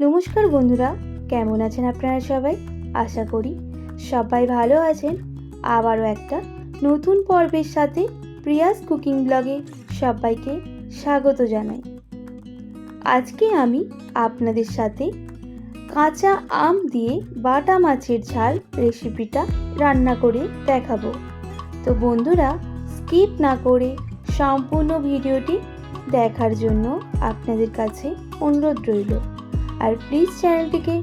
নমস্কার বন্ধুরা, কেমন আছেন আপনারা সবাই? আশা করি সবাই ভালো আছেন। আবারও একটা নতুন পর্বের সাথে প্রিয়াস কুকিং ব্লগে সবাইকে স্বাগত জানাই। আজকে আমি আপনাদের সাথে কাঁচা আম দিয়ে বাটা মাছের ঝাল রেসিপিটা রান্না করে দেখাবো। তো বন্ধুরা, স্কিপ না করে সম্পূর্ণ ভিডিওটি দেখার জন্য আপনাদের কাছে অনুরোধ রইল। আর প্লিজ চ্যানেলটিকে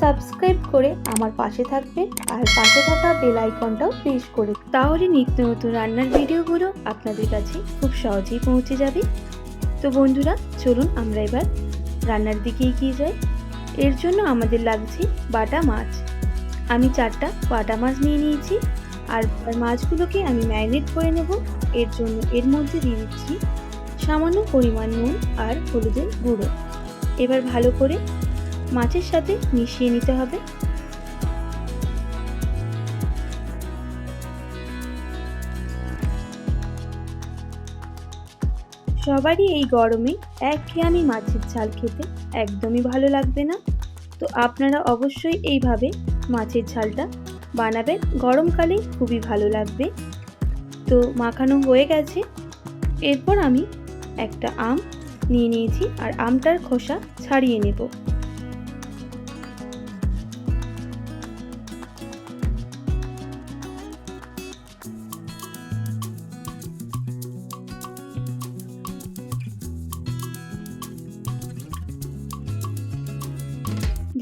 সাবস্ক্রাইব করে আমার পাশে থাকবেন আর পাশে থাকা বেল আইকনটাও প্রেস করে তাহলে নিত্য নতুন রান্নার ভিডিওগুলো আপনাদের কাছে খুব সহজেই পৌঁছে যাবে। তো বন্ধুরা, চলুন আমরা এবার রান্নার দিকে এগিয়ে যাই। এর জন্য আমাদের লাগছে বাটা মাছ। আমি চারটা বাটা মাছ নিয়ে নিয়েছি। আর মাছগুলোকে আমি ম্যারিনেট করে নেব। এর জন্য এর মধ্যে দিয়ে দিচ্ছি সামান্য পরিমাণ নুন আর হলুদের গুঁড়ো। এবার ভালো করে মাছের সাথে মিশিয়ে নিতে হবে। সবারই এই গরমে এক একঘেয়েমি মাছের ঝাল খেতে একদমই ভালো লাগবে না। তো আপনারা অবশ্যই এইভাবে মাছের ঝালটা বানাবেন। গরমকালে খুবই ভালো লাগবে। তো মাখানো হয়ে গেছে। এরপর আমি একটা আম নিয়ে নিয়েছি আর আমটার খোসা ছাড়িয়ে নেব।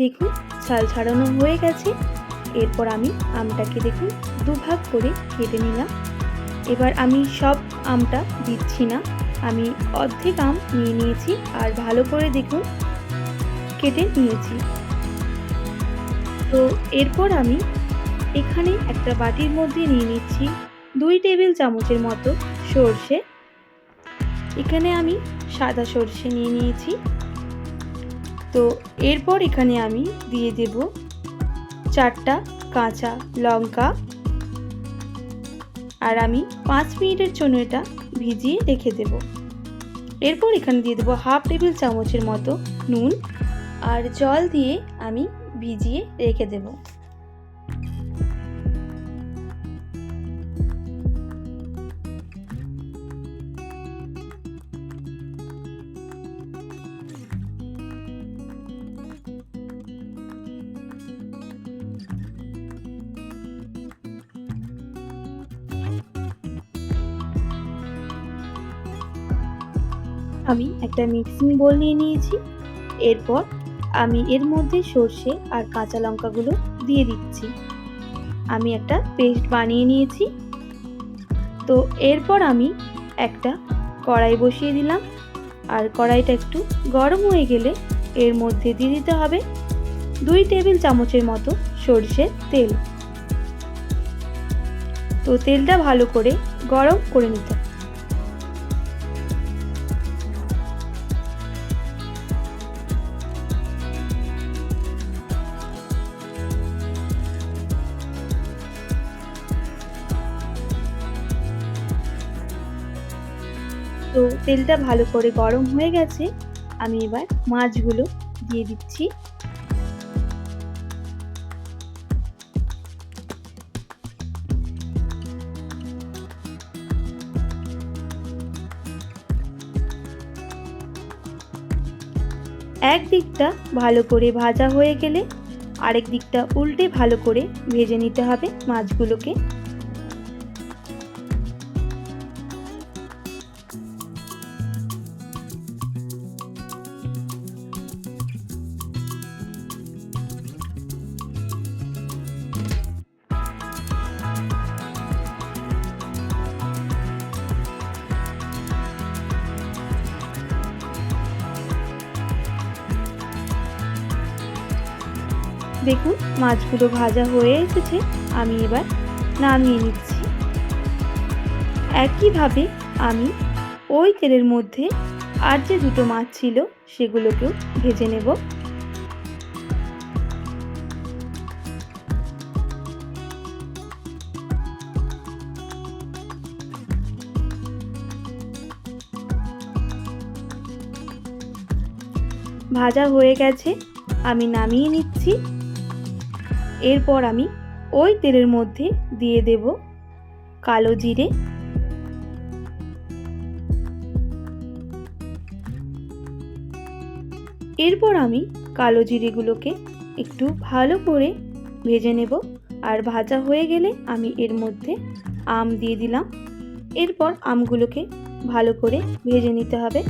দেখুন, ছাল ছাড়ানো হয়ে গেছে। এরপর আমি আমটাকে দেখুন, দুভাগ করে কেটে নিলাম। এবার আমি সব আমটা দিচ্ছি না। আমি অর্ধেক আম নিয়ে নিয়েছি আর ভালো করে দেখুন, কেটে নিয়েছি। তো এরপর আমি এখানে একটা বাটির মধ্যে নিয়ে নিচ্ছি দুই টেবিল চামচের মতো সর্ষে। এখানে আমি সাদা সর্ষে নিয়ে নিয়েছি। তো এরপর এখানে আমি দিয়ে দেব চারটা কাঁচা লঙ্কা। আর আমি পাঁচ মিনিটের জন্য এটা ভিজিয়ে রেখে দেব। এরপর এখানে দিয়ে দেবো হাফ টেবিল চামচের মতো নুন আর জল দিয়ে আমি ভিজিয়ে রেখে দেব। আমি একটা মিক্সিং বোল নিয়ে নিয়েছি। এরপর আমি এর মধ্যে সর্ষে আর কাঁচা লঙ্কাগুলো দিয়ে দিচ্ছি। আমি একটা পেস্ট বানিয়ে নিয়েছি। তো এরপর আমি একটা কড়াই বসিয়ে দিলাম। আর কড়াইটা একটু গরম হয়ে গেলে এর মধ্যে দিয়ে দিতে হবে দুই টেবিল চামচের মতো সর্ষের তেল। তো তেলটা ভালো করে গরম করে নিতে তো তেলটা ভালো করে গরম হয়ে গেছে, আমি এবার মাছগুলো দিয়ে দিচ্ছি। এক দিকটা ভালো করে ভাজা হয়ে গেলে আরেক দিকটা উল্টে ভালো করে ভেজে নিতে হবে মাছগুলোকে। দেখুন, মাছগুলো ভাজা হয়ে এসেছে, আমি এবার নামিয়ে নিচ্ছি। একইভাবে আমি ওই তেলের মধ্যে আর যে দুটো মাছ ছিল, সেগুলোকেও ভেজে নেব। ভাজা হয়ে গেছে, আমি নামিয়ে নিচ্ছি। এরপর আমি ওই তেলের মধ্যে দিয়ে দেব কালো জিরে। এরপর আমি কালো জিরেগুলোকে একটু ভালো করে ভেজে নেব। আর ভাজা হয়ে গেলে আমি এর মধ্যে আম দিয়ে দিলাম। এরপর আমগুলোকে ভালো করে ভেজে নিতে হবে।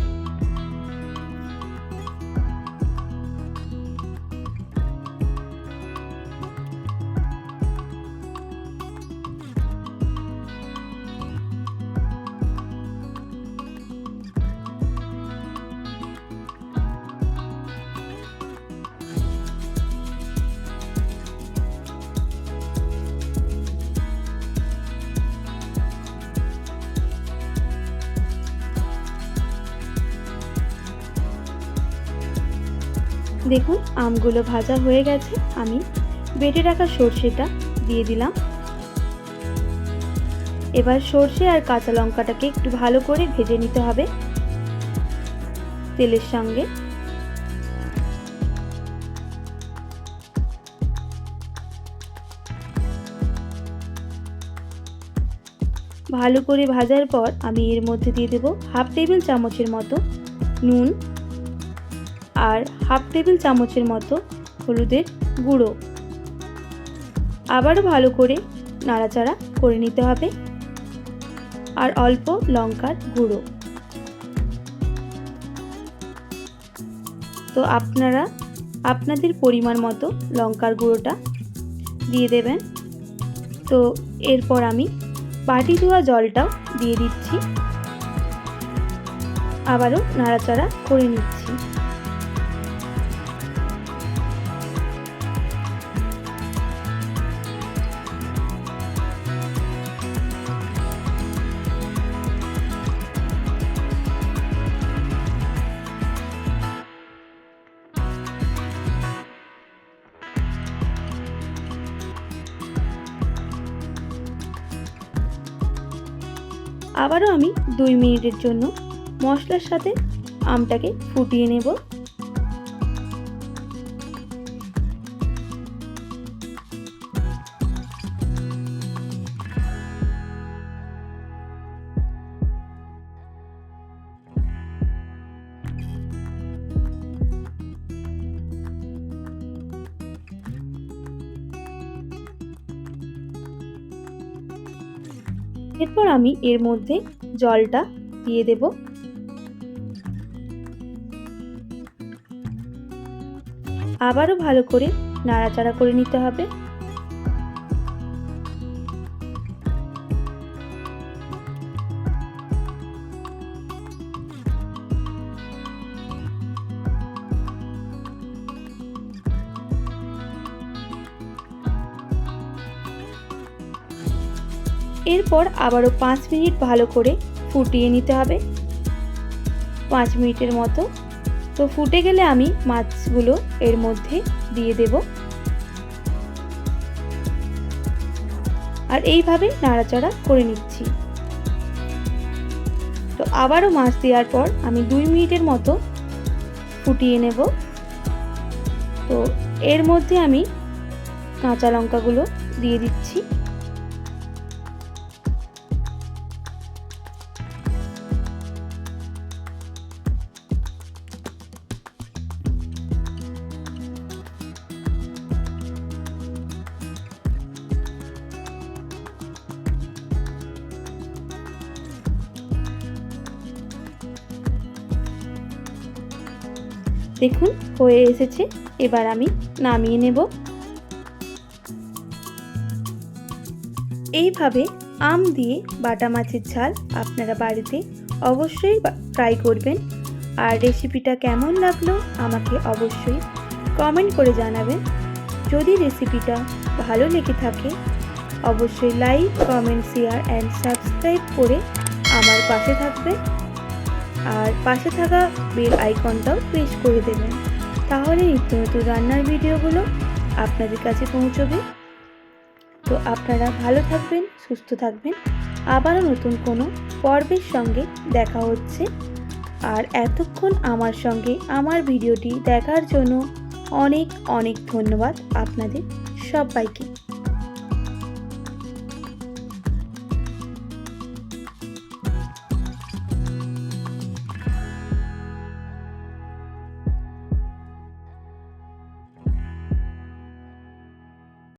দেখুন, আমগুলো ভাজা হয়ে গেছে। আমি বেটে রাখা সর্ষেটা দিয়ে দিলাম। এবার সর্ষে আর কাঁচা লঙ্কাটাকে একটু ভালো করে ভেজে নিতে হবে তেলের সঙ্গে। ভালো করে ভাজার পর আমি এর মধ্যে দিয়ে দেব হাফ টেবিল চামচের মতো নুন আর হাফ টেবিল চামচের মতো হলুদের গুঁড়ো। আবারও ভালো করে নাড়াচাড়া করে নিতে হবে। আর অল্প লঙ্কার গুঁড়ো। তো আপনারা আপনাদের পরিমাণ মতো লঙ্কার গুঁড়োটা দিয়ে দেবেন। তো এরপর আমি বাটি ধোয়া জলটাও দিয়ে দিচ্ছি। আবারও নাড়াচাড়া করে নিচ্ছি। আবারও আমি দুই মিনিটের জন্য মশলার সাথে আমটাকে ফুটিয়ে নেব। এরপর আমি এর মধ্যে জলটা দিয়ে দেব। আবারও ভালো করে নাড়াচাড়া করে নিতে হবে। এরপর আবারও পাঁচ মিনিট ভালো করে ফুটিয়ে নিতে হবে। পাঁচ মিনিটের মতো। তো ফুটে গেলে আমি মাছগুলো এর মধ্যে দিয়ে দেব। আর এইভাবে নাড়াচাড়া করে নিচ্ছি। তো আবারও মাছ দেওয়ার পর আমি দুই মিনিটের মতো ফুটিয়ে নেব। তো এর মধ্যে আমি কাঁচা লঙ্কাগুলো দিয়ে দিচ্ছি। দেখুন, হয়ে এসেছে। এবার আমি নামিয়ে নেব। এইভাবে আম দিয়ে বাটা মাছের ঝাল আপনারা বাড়িতে অবশ্যই ট্রাই করবেন। আর রেসিপিটা কেমন লাগল আমাকে অবশ্যই কমেন্ট করে জানাবেন। যদি রেসিপিটা ভালো লেগে থাকে, অবশ্যই like comment share and subscribe করে আমার পাশে থাকবে আর পাশে থাকা বেল আইকনটাও প্রেস করে দেবেন। তাহলে নিত্য নতুন রান্নার ভিডিওগুলো আপনাদের কাছে পৌঁছবে। তো আপনারা ভালো থাকবেন, সুস্থ থাকবেন। আবারও নতুন কোনো পর্বের সঙ্গে দেখা হচ্ছে। আর এতক্ষণ আমার সঙ্গে আমার ভিডিওটি দেখার জন্য অনেক অনেক ধন্যবাদ আপনাদের সবাইকে।